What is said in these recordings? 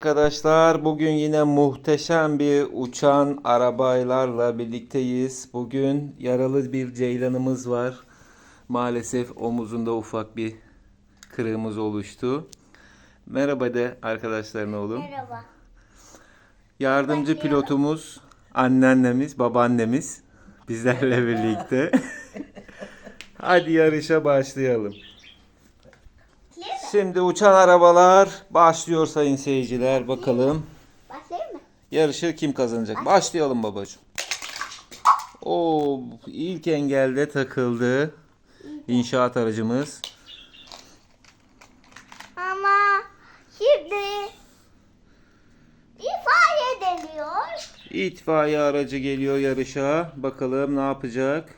Arkadaşlar bugün yine muhteşem bir uçan arabaylarla birlikteyiz. Bugün yaralı bir ceylanımız var. Maalesef omuzunda ufak bir kırığımız oluştu. Merhaba de arkadaşlarına oğlum. Merhaba. Yardımcı Başlayalım. pilotumuz anneannemiz, babaannemiz bizlerle birlikte. Hadi yarışa başlayalım. Şimdi uçan arabalar başlıyor sayın seyirciler. Bakalım Başlayayım mı? yarışı kim kazanacak? Başlayalım babacığım. O ilk engelde takıldı. İnşaat aracımız. Ama şimdi ifade deniyor. İtfaiye aracı geliyor yarışa. Bakalım ne yapacak?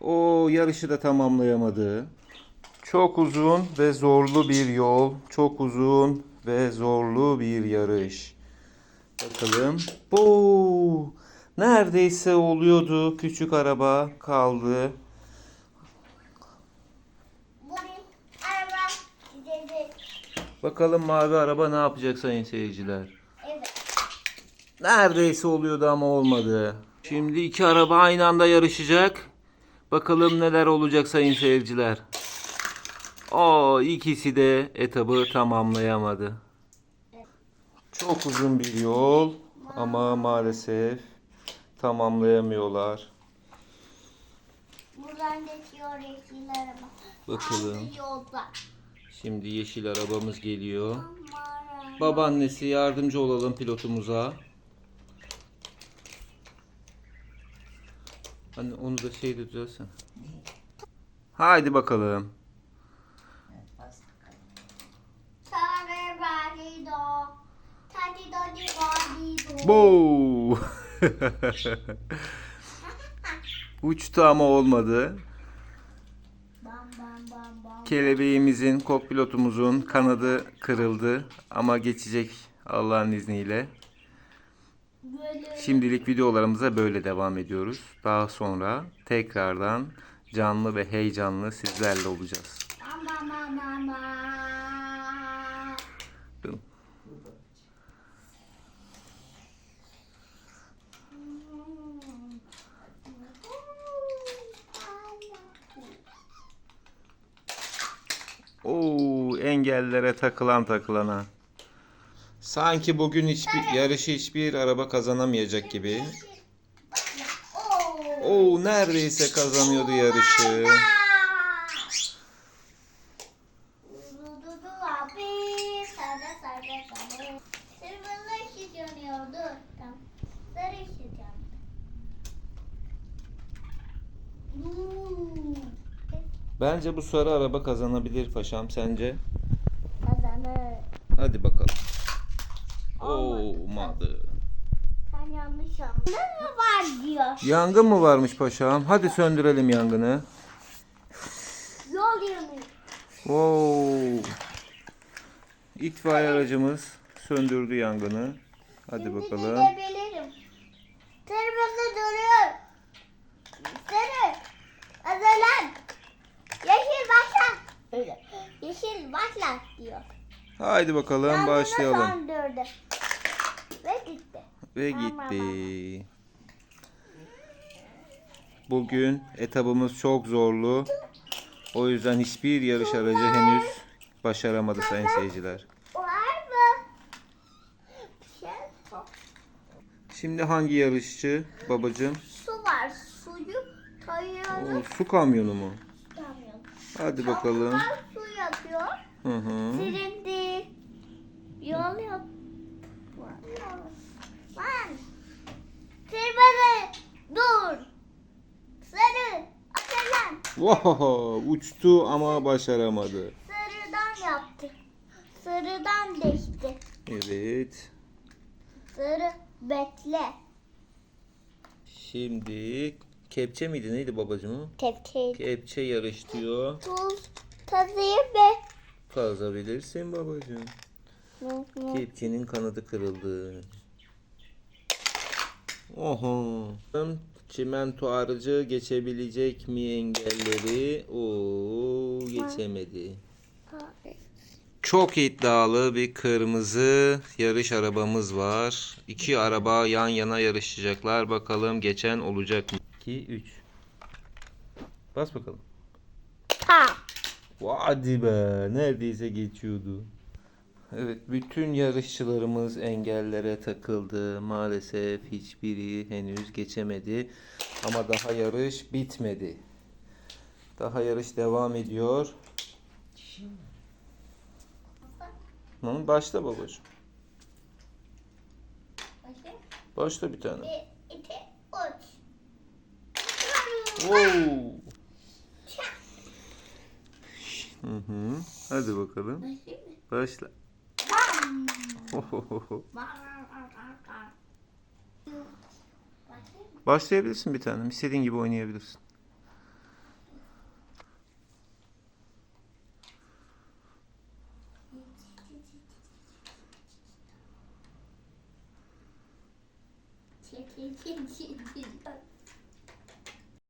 O yarışı da tamamlayamadı. Çok uzun ve zorlu bir yol. Çok uzun ve zorlu bir yarış. Bakalım. Bu neredeyse oluyordu. Küçük araba kaldı. Bakalım mavi araba ne yapacak sayın seyirciler? Evet. Neredeyse oluyordu ama olmadı. Şimdi iki araba aynı anda yarışacak. Bakalım neler olacak sayın seyirciler. O ikisi de etabı tamamlayamadı. Çok uzun bir yol ama maalesef tamamlayamıyorlar. Buradan geçiyor yeşil araba. Bakalım. Yolda. Şimdi yeşil arabamız geliyor. Babaannesi yardımcı olalım pilotumuza. Hani onu da şey de düzelsen. Haydi bakalım. Bo! Uçtu ama olmadı. Kelebeğimizin, kokpilotumuzun kanadı kırıldı ama geçecek Allah'ın izniyle. Şimdilik videolarımıza böyle devam ediyoruz. Daha sonra tekrardan canlı ve heyecanlı sizlerle olacağız. Bam Oo, engellere takılan takılana. Sanki bugün hiçbir yarışı hiçbir araba kazanamayacak gibi. Oo. Neredeyse kazanıyordu yarışı. Bence bu sarı araba kazanabilir paşam sence? Kazanır. Hadi bakalım. Olmadı. Sen yanlış anladın. Ne var diyor. Yangın mı varmış paşam? Hadi söndürelim yangını. Yol yanıyor. Wow. İtfaiye aracımız söndürdü yangını. Hadi bakalım. gidebilirim. Kırmızı duruyor. Sarı. Azalan. Yeşil başla. Öyle. Başla diyor. Haydi bakalım Yangını başlayalım. söndürdü. Ve gitti. Ve gitti. Bugün etabımız çok zorlu. O yüzden hiçbir yarış aracı henüz başaramadı sayın seyirciler. Şey. Şimdi hangi yarışçı babacığım? Su var. Suyu koyuyoruz. O, su kamyonu mu? Kamyon. Hadi bakalım. Yapıyor. Hı hı. Silindi. Yol yap. Lan. Kırmızı. Dur. Sarı. Ateşlen. Wow, uçtu ama başaramadı. Sarıdan yaptı. Sarıdan değişti. Evet. Sarı bekle. Şimdi kepçe miydi neydi babacığım? Tepki. Kepçe yarış diyor. Tuz. Tazıyı be. Kazabilirsin babacığım. Kepçenin kanadı kırıldı. Oho. Çimento aracı geçebilecek mi engelleri? Oo geçemedi. Çok iddialı bir kırmızı yarış arabamız var. İki araba yan yana yarışacaklar. Bakalım geçen olacak mı? 2 3. Bas bakalım. Ha. Hadi be neredeyse geçiyordu. Evet bütün yarışçılarımız engellere takıldı. Maalesef hiçbiri henüz geçemedi. Ama daha yarış bitmedi. Daha yarış devam ediyor. Hı, başla babacığım. Başla. Başla bir tane. Bir, iki, üç. Oo. Hı hı. Hadi bakalım. Başlayayım mı? Başla. Ohohoho. Başlayabilirsin bir tanem. İstediğin gibi oynayabilirsin. Çekil, çekil, çekil.